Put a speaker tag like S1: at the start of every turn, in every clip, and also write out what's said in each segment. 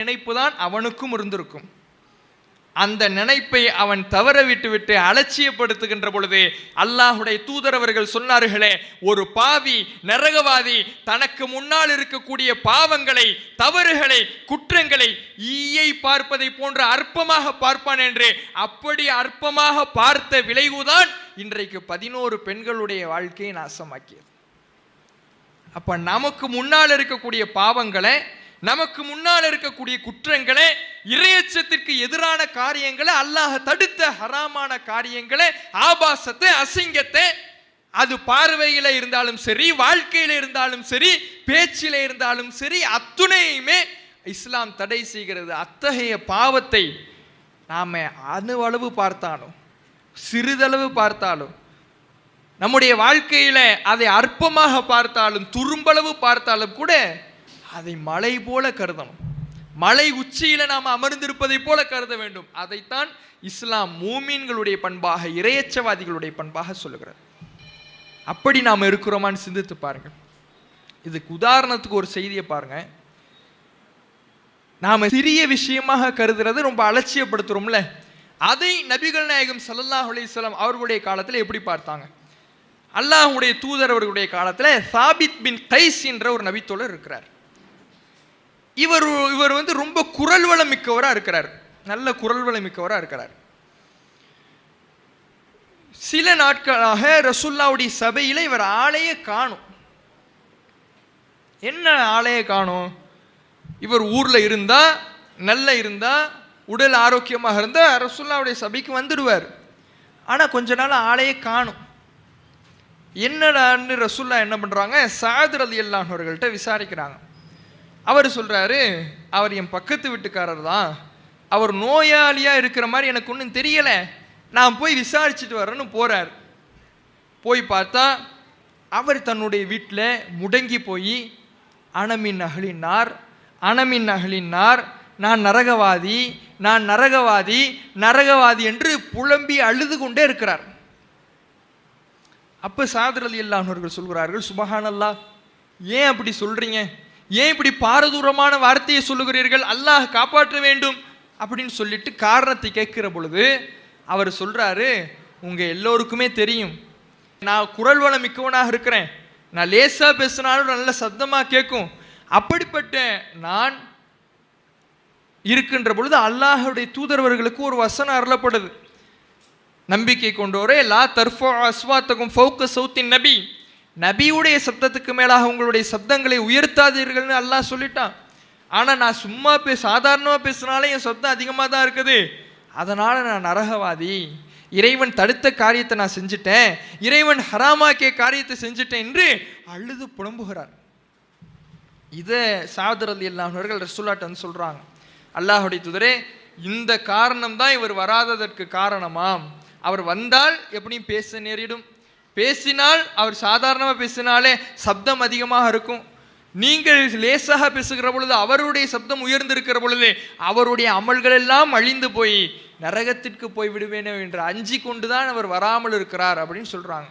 S1: நினைப்பு தான் அவனுக்கும் இருந்திருக்கும். அந்த நினைப்பை அவன் தவற விட்டுவிட்டு அலட்சியப்படுத்துகின்ற பொழுது அல்லாஹுடைய தூதரவர்கள் சொன்னார்களே ஒரு பாவி நரகவாதி தனக்கு முன்னால் இருக்கக்கூடிய பாவங்களை தவறுகளை குற்றங்களை ஈயை பார்ப்பதை போன்ற அற்பமாக பார்ப்பான் என்று அப்படி அற்பமாக பார்த்த விளைவுதான் இன்றைக்கு பதினோரு பெண்களுடைய வாழ்க்கையை நாசமாக்கியது. அப்ப நமக்கு முன்னால் இருக்கக்கூடிய பாவங்களை நமக்கு முன்னால் இருக்கக்கூடிய குற்றங்களை இறையச்சத்திற்கு எதிரான காரியங்களை அல்லாஹ் தடுத்த ஹராமான காரியங்களை ஆபாசத்தை அசிங்கத்தை அது பார்வையில் இருந்தாலும் சரி வாழ்க்கையில் இருந்தாலும் சரி பேச்சில் இருந்தாலும் சரி அத்துணையுமே இஸ்லாம் தடை செய்கிறது. அத்தகைய பாவத்தை நாம் அணுவளவு பார்த்தாலும் சிறிதளவு பார்த்தாலும் நம்முடைய வாழ்க்கையில் அதை அற்பமாக பார்த்தாலும் துரும்பளவு பார்த்தாலும் கூட அதை மலை போல கருதணும். மலை உச்சியில நாம் அமர்ந்திருப்பதை போல கருத வேண்டும். அதைத்தான் இஸ்லாம் மூமீன்களுடைய பண்பாக இரையச்சவாதிகளுடைய பண்பாக சொல்லுகிறது அப்படி நாம் இருக்கிறோமான்னு சிந்தித்து பாருங்கள். இதுக்கு உதாரணத்துக்கு ஒரு செய்தியை பாருங்க. நாம் சிறிய விஷயமாக கருதுறது ரொம்ப அலட்சியப்படுத்துகிறோம்ல அதை நபிகள் நாயகம் சல்லாஹ் அலிஸ்லாம் அவர்களுடைய காலத்தில் எப்படி பார்த்தாங்க? அல்லாஹ்வுடைய தூதர் அவர்களுடைய காலத்தில் சாபித் பின் கைஸ் என்ற ஒரு நபித்தோழர் இருக்கிறார். இவர் இவர் வந்து ரொம்ப குரல் வளம் மிக்கவராக இருக்கிறார். நல்ல குரல் வளம் மிக்கவராக இருக்கிறார். சில நாட்களாக ரசுல்லாவுடைய சபையில் இவர் ஆளையே காணும். என்ன ஆளையே காணும்? இவர் ஊரில் இருந்தால் நல்ல இருந்தால் உடல் ஆரோக்கியமாக இருந்தால் ரசுல்லாவுடைய சபைக்கு வந்துடுவார். ஆனால் கொஞ்ச நாள் ஆளையே காணும். என்னடான்னு ரசுல்லா என்ன பண்ணுறாங்க சாதர் அலி அல்லாஹர்கள்ட்ட விசாரிக்கிறாங்க. அவர் சொல்கிறாரு அவர் என் பக்கத்து வீட்டுக்காரர் தான். அவர் நோயாளியாக இருக்கிற மாதிரி எனக்கு ஒன்றும் தெரியலை. நான் போய் விசாரிச்சுட்டு வரேன்னு போகிறார் போய் பார்த்தா அவர் தன்னுடைய வீட்டில் முடங்கி போய் அணமின் அகலினார் அணமின் அகலினார் நான் நரகவாதி நான் நரகவாதி நரகவாதி என்று புலம்பி அழுது கொண்டே இருக்கிறார். அப்போ சாதரலி அலி அல்லாஹர்கள் சொல்கிறார்கள் சுபஹானல்லா ஏன் அப்படி சொல்கிறீங்க ஏன் இப்படி பாரதூரமான வார்த்தையை சொல்லுகிறீர்கள்? அல்லாஹ் காப்பாற்ற வேண்டும் அப்படின்னு சொல்லிட்டு காரணத்தை கேட்கிற பொழுது அவர் சொல்கிறாரு உங்கள் எல்லோருக்குமே தெரியும். நான் குரல் வளம் மிக்கவனாக இருக்கிறேன். நான் லேசாக பேசினாலும் நல்ல சத்தமாக கேட்கும். அப்படிப்பட்ட நான் இருக்கின்ற பொழுது அல்லாஹுடைய தூதரவர்களுக்கு ஒரு வசனம் அருளப்படுது. நம்பிக்கை கொண்டோரே லா தர்ஃபோ அஸ்வாத்தகும் ஃபோக்கஸ் சவுத்தின் நபி. நபியுடைய சப்தத்துக்கு மேலாக உங்களுடைய சப்தங்களை உயர்த்தாதீர்கள்னு அல்லாஹ் சொல்லிட்டான். ஆனால் நான் சும்மா பே சாதாரணமாக பேசினாலே என் சப்தம் அதிகமாக தான் இருக்குது. அதனால் நான் நரகவாதி. இறைவன் தடுத்த காரியத்தை நான் செஞ்சுட்டேன். இறைவன் ஹராமாக்கிய காரியத்தை செஞ்சுட்டேன் என்று அழுது புலம்புகிறார். இதை சாதர் அலி அல்லாஹர்கள் சொல்கிறாங்க அல்லாஹுடைய துதரே இந்த காரணம் தான் இவர் வராததற்கு காரணமாம். அவர் வந்தால் எப்படியும் பேச நேரிடும். பேசினால் அவர் சாதாரணமாக பேசினாலே சப்தம் அதிகமாக இருக்கும். நீங்கள் லேசாக பேசுகிற பொழுது அவருடைய சப்தம் உயர்ந்திருக்கிற பொழுது அவருடைய அமல்கள் எல்லாம் அழிந்து போய் நரகத்திற்கு போய் விடுவேனோ என்று அஞ்சி கொண்டு தான் அவர் வராமல் இருக்கிறார் அப்படின்னு சொல்கிறாங்க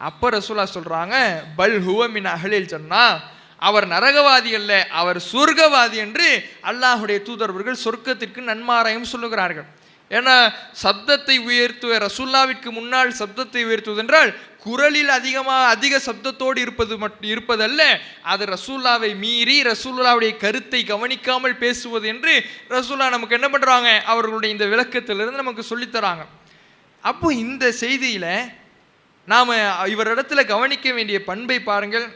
S1: அப்போ ரசூலா சொல்கிறாங்க பல் ஹுவமின் அகலில் சொன்னால் அவர் நரகவாதி அல்ல அவர் சொர்க்கவாதி என்று அல்லாஹுடைய தூதர்வர்கள் சொர்க்கத்திற்கு நன்மாராயம் சொல்லுகிறார்கள். ஏன்னா சப்தத்தை உயர்த்துவ ரசுல்லாவிற்கு முன்னால் சப்தத்தை உயர்த்துவது என்றால் குரலில் அதிகமாக அதிக சப்தத்தோடு இருப்பது மட்டும் இருப்பதல்ல. அது ரசூல்லாவை மீறி ரசூல்லாவுடைய கருத்தை கவனிக்காமல் பேசுவது என்று ரசூல்லா நமக்கு என்ன பண்ணுறாங்க அவர்களுடைய இந்த விளக்கத்திலிருந்து நமக்கு சொல்லித்தராங்க. அப்போ இந்த செய்தியில் நாம் இவரிடத்துல கவனிக்க வேண்டிய பண்பை பாருங்கள்.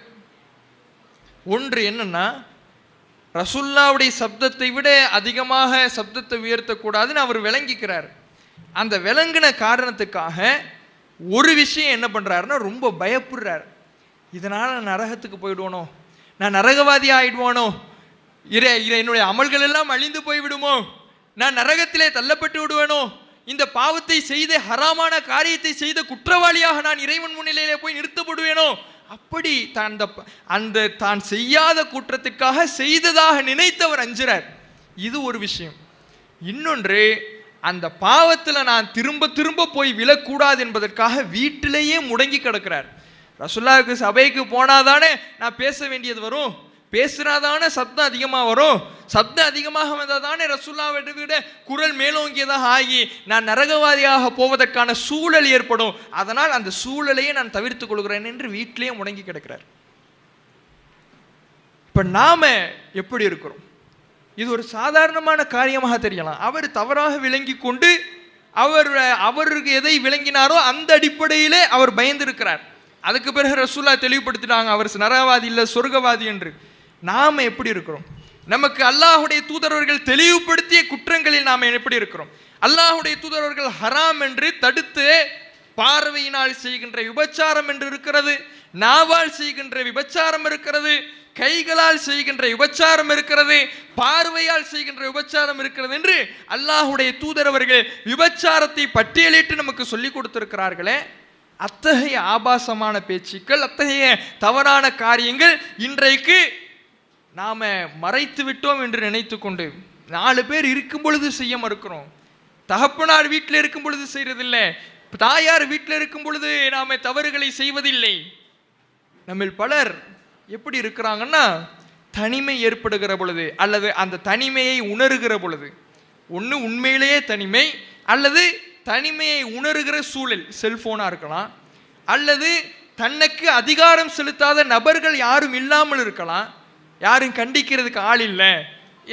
S1: ஒன்று என்னென்னா ரசுல்லாவுடைய சப்தத்தை விட அதிகமாக சப்தத்தை உயர்த்தக்கூடாதுன்னு அவர் விளங்கிக்கிறார். அந்த விளங்கின காரணத்துக்காக ஒரு விஷயம் என்ன பண்ணுறாருன்னா ரொம்ப பயப்படுறார். இதனால் நான் நரகத்துக்கு போயிடுவானோ? நான் நரகவாதி ஆயிடுவானோ? இரு என்னுடைய அமல்கள் எல்லாம் அழிந்து போய்விடுமோ? நான் நரகத்திலே தள்ளப்பட்டு விடுவேனோ? இந்த பாவத்தை செய்த ஹராமான காரியத்தை செய்த குற்றவாளியாக நான் இறைவன் முன்னிலையிலே போய் நிறுத்தப்படுவேனோ? அப்படி தான் அந்த அந்த தான் செய்யாத குற்றத்திற்காக செய்ததாக நினைத்தவர் அஞ்சுறார். இது ஒரு விஷயம். இன்னொன்று அந்த பாவத்தில் நான் திரும்ப திரும்ப போய் விழக்கூடாது என்பதற்காக வீட்டிலேயே முடங்கி கிடக்கிறார். ரசுல்லாவுக்கு சபைக்கு போனாதானே நான் பேச வேண்டியது வரும்? பேசுனாதானே சப்தம் அதிகமாக வரும். சப்தம் அதிகமாக வந்தால் தானே ரசுல்லாவை விட குரல் மேலோங்கியதாக ஆகி நான் நரகவாதியாக போவதற்கான சூழல் ஏற்படும். அதனால் அந்த சூழலையே நான் தவிர்த்துக் கொள்கிறேன் என்று வீட்டிலேயே முடங்கி கிடக்கிறார். இப்போ நாம் எப்படி இருக்கிறோம்? இது ஒரு சாதாரணமான காரியமாக தெரியலாம். அவர் தவறாக விளங்கி கொண்டு அவர் அவருக்கு எதை விளங்கினாரோ அந்த அடிப்படையிலே அவர் பயந்திருக்கிறார் அதுக்கு பிறகு ரசூல்லா தெளிவுபடுத்தினாங்க அவர் நரகவாதி இல்லை சொர்க்கவாதி என்று. நாம் எப்படி இருக்கிறோம்? நமக்கு அல்லாஹுடைய தூதரவர்கள் தெளிவுபடுத்திய குற்றங்களில் நாம் எப்படி இருக்கிறோம்? அல்லாஹுடைய தூதரவர்கள் ஹராம் என்று தடுத்து பார்வையினால் செய்கின்ற விபச்சாரம் என்று இருக்கிறது நாவால் செய்கின்ற விபச்சாரம் இருக்கிறது கைகளால் செய்கின்ற விபச்சாரம் இருக்கிறது பார்வையால் செய்கின்ற விபச்சாரம் இருக்கிறது என்று அல்லாஹுடைய தூதரவர்கள் விபச்சாரத்தை பட்டியலிட்டு நமக்கு சொல்லிக் கொடுத்திருக்கிறார்களே. அத்தகைய ஆபாசமான பேச்சுக்கள் அத்தகைய தவறான காரியங்கள் இன்றைக்கு நாம் மறைத்து விட்டோம் என்று நினைத்து கொண்டு நாலு பேர் இருக்கும் பொழுது செய்ய மறுக்கிறோம். தகப்பனார் வீட்டில் இருக்கும் பொழுது செய்கிறதில்லை தாயார் வீட்டில் இருக்கும் பொழுது நாம் தவறுகளை செய்வதில்லை. நம்மில் பலர் எப்படி இருக்கிறாங்கன்னா தனிமை ஏற்படுகிற பொழுது அல்லது அந்த தனிமையை உணருகிற பொழுது. ஒன்று உண்மையிலேயே தனிமை அல்லது தனிமையை உணருகிற சூழல் செல்ஃபோனாக இருக்கலாம். அல்லது தன்னுக்கு அதிகாரம் செலுத்தாத நபர்கள் யாரும் இல்லாமல் இருக்கலாம். யாரும் கண்டிக்கிறதுக்கு ஆள் இல்லை.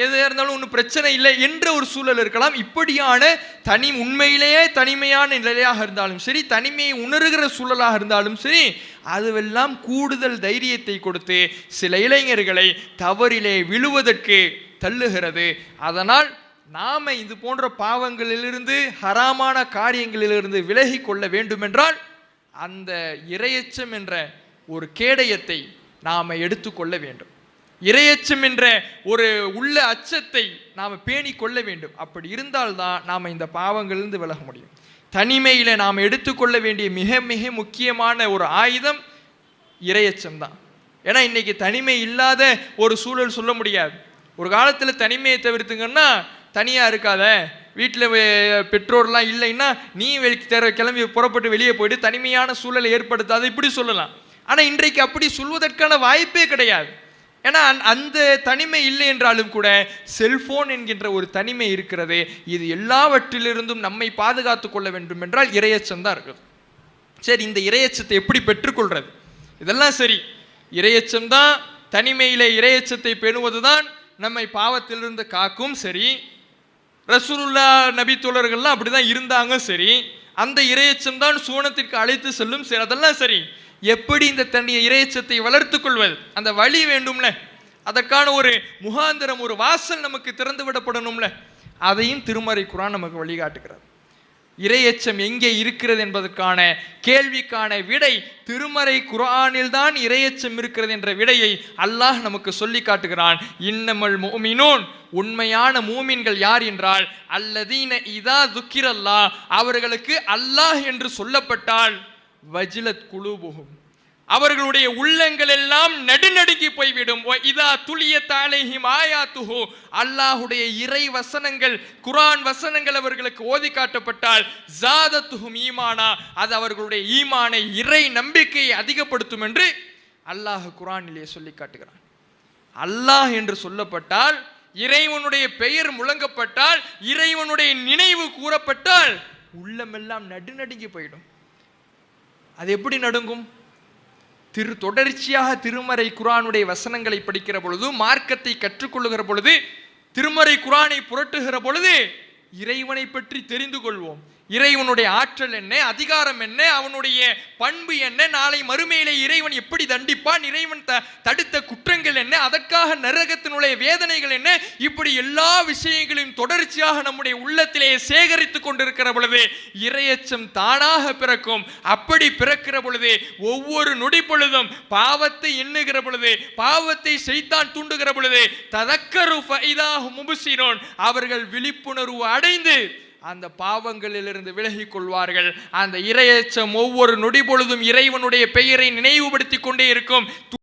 S1: எது இருந்தாலும் ஒன்றும் பிரச்சனை இல்லை என்ற ஒரு சூழல் இருக்கலாம். இப்படியான தனி உண்மையிலேயே தனிமையான நிலையாக இருந்தாலும் சரி தனிமையை உணர்கிற சூழலாக இருந்தாலும் சரி அதுவெல்லாம் கூடுதல் தைரியத்தை கொடுத்து சில இளைஞர்களை தவறிலே விழுவதற்கு தள்ளுகிறது. அதனால் நாம் இது போன்ற பாவங்களிலிருந்து ஹராமான காரியங்களிலிருந்து விலகி கொள்ள வேண்டுமென்றால் அந்த இரையச்சம் என்ற ஒரு கேடயத்தை நாம் எடுத்துக்கொள்ள வேண்டும். இரையச்சம் என்ற ஒரு உள்ள அச்சத்தை நாம் பேணி கொள்ள வேண்டும். அப்படி இருந்தால்தான் நாம் இந்த பாவங்களிலிருந்து விலக முடியும். தனிமையில் நாம் எடுத்துக்கொள்ள வேண்டிய மிக மிக முக்கியமான ஒரு ஆயுதம் இரையச்சம் தான். ஏன்னா இன்றைக்கி தனிமை இல்லாத ஒரு சூழல் சொல்ல முடியாது. ஒரு காலத்தில் தனிமையை தவிர்த்துங்கன்னா தனியாக இருக்காத. வீட்டில் பெற்றோர்லாம் இல்லைன்னா நீ வெளி தெர- கிளம்பி புறப்பட்டு வெளியே போயிட்டு தனிமையான சூழலை ஏற்படுத்தாது. இப்படி சொல்லலாம். ஆனால் இன்றைக்கு அப்படி சொல்வதற்கான வாய்ப்பே கிடையாது. ஏன்னா அந்த- அந்த தனிமை இல்லை என்றாலும் கூட செல்போன் என்கின்ற ஒரு தனிமை இருக்கிறது இது எல்லாவற்றிலிருந்தும் நம்மை பாதுகாத்து கொள்ள வேண்டும் என்றால் இரையச்சம் தான் இருக்குது. சரி இந்த இரையச்சத்தை எப்படி பெற்றுக்கொள்வது இதெல்லாம் சரி. இரையச்சம் தான் தனிமையிலே இரையச்சத்தை பெணுவது தான் நம்மை பாவத்திலிருந்து காக்கும் சரி. ரசூலுல்லா நபி தோழர்கள்லாம் அப்படிதான் இருந்தாங்க சரி. அந்த இரையச்சம் தான் சூனத்திற்கு அழைத்து செல்லும் சரி அதெல்லாம் சரி. எப்படி இந்த தன்னுடைய இரையச்சத்தை வளர்த்துக் கொள்வது? அந்த வழி வேண்டும்ல. அதற்கான ஒரு முகாந்திரம் ஒரு வாசல் நமக்கு திறந்து விடப்படணும்ல அதையும் திருமறை குரான் நமக்கு வழிகாட்டுகிறது. இரையச்சம் எங்கே இருக்கிறது என்பதற்கான கேள்விக்கான விடை திருமறை குரானில்தான் இரையச்சம் இருக்கிறது என்ற விடையை அல்லாஹ் நமக்கு சொல்லி காட்டுகிறான். இன்னமல் மோமினோன். உண்மையான மூமின்கள் யார் என்றால் அல்லதீன இதா துக்கிரல்லா அவர்களுக்கு அல்லாஹ் என்று சொல்லப்பட்டால் வஜிலத் குலூபுகும் அவர்களுடைய உள்ளங்கள் எல்லாம் நடுநடுங்கி போய்விடும். இதா துளிய தாலேஹிம் ஆயாத்துஹு. அல்லாஹுடைய இறை வசனங்கள் குரான் வசனங்கள் அவர்களுக்கு ஓதி காட்டப்பட்டால் ஜாதத்துஹும் ஈமானா. அது அவர்களுடைய ஈமானை இறை நம்பிக்கையை அதிகப்படுத்தும் என்று அல்லாஹ் குர்ஆனிலே சொல்லி காட்டுகிறான். அல்லாஹ் என்று சொல்லப்பட்டால் இறைவனுடைய பெயர் முழங்கப்பட்டால் இறைவனுடைய நினைவு கூறப்பட்டால் உள்ளமெல்லாம் நடுநடுங்கி போயிடும். அது எப்படி நடுங்கும்? திரு தொடர்ச்சியாக திருமறை குரானுடைய வசனங்களை படிக்கிற பொழுது மார்க்கத்தை கற்றுக்கொள்ளுகிற பொழுது திருமறை குரானை புரட்டுகிற பொழுது இறைவனை பற்றி தெரிந்து கொள்வோம். இறைவனுடைய ஆற்றல் என்ன அதிகாரம் என்ன அவனுடைய பண்பு என்ன நாளை மறுமையிலே இறைவன் எப்படி தண்டிப்பான் இறைவன் த தடுத்த குற்றங்கள் என்ன அதற்காக நரகத்தினுடைய வேதனைகள் என்ன இப்படி எல்லா விஷயங்களையும் தொடர்ச்சியாக நம்முடைய உள்ளத்திலே சேகரித்து கொண்டிருக்கிற பொழுது இரையச்சம் தானாக பிறக்கும். அப்படி பிறக்கிற பொழுது ஒவ்வொரு நொடி பொழுதும் பாவத்தை எண்ணுகிற பொழுது பாவத்தை செய்தான் தூண்டுகிற பொழுது ததக்கரு ஃபைதாஹு அவர்கள் விழிப்புணர்வு அடைந்து அந்த பாவங்களிலிருந்து விலகிக் கொள்வார்கள் அந்த இரையச்சம் ஒவ்வொரு நொடி பொழுதும் இறைவனுடைய பெயரை நினைவுபடுத்திக் கொண்டே இருக்கும்.